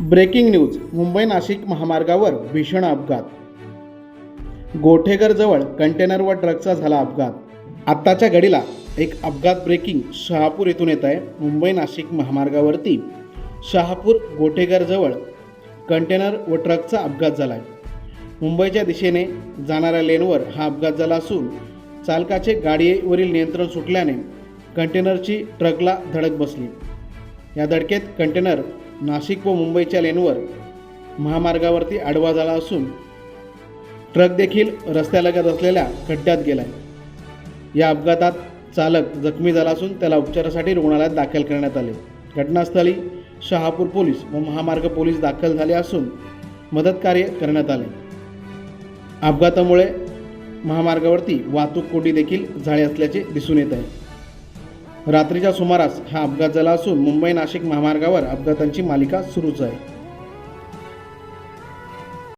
Breaking news Mumbai Nashik महामार्गावर भीषण अपघात. गोठेघरजवळ कंटेनर व ट्रकचा झाला अपघात. आत्ताच्या घडीला एक अपघात ब्रेकिंग शहापूर येथून येत आहे मुंबई नाशिक महामार्गावरती. शहापूर गोठेघरजवळ कंटेनर व ट्रकचा अपघात झाला आहे मुंबईच्या दिशेने जाणाऱ्या लेनवर हा अपघात झाला असून चालकाचे गाडीवरील नियंत्रण सुटल्याने कंटेनरची ट्रकला धडक बसली. या धडकेत कंटेनर नाशिक व मुंबईच्या लेनवर महामार्गावरती आडवा झाला असून ट्रक देखील रस्त्यालगत असलेल्या खड्ड्यात गेलाय. या अपघातात चालक जखमी झाला असून त्याला उपचारासाठी रुग्णालयात दाखल करण्यात आले. घटनास्थळी शहापूर पोलीस व महामार्ग पोलीस दाखल झाले असून मदत कार्य करण्यात आले. अपघातामुळे महामार्गावरती वाहतूक कोंडी देखील झाली असल्याचे दिसून येत आहे. रात्रीच्या सुमारास हा अपघात झाला असून मुंबई नाशिक महामार्गावर अपघातांची मालिका सुरूच आहे.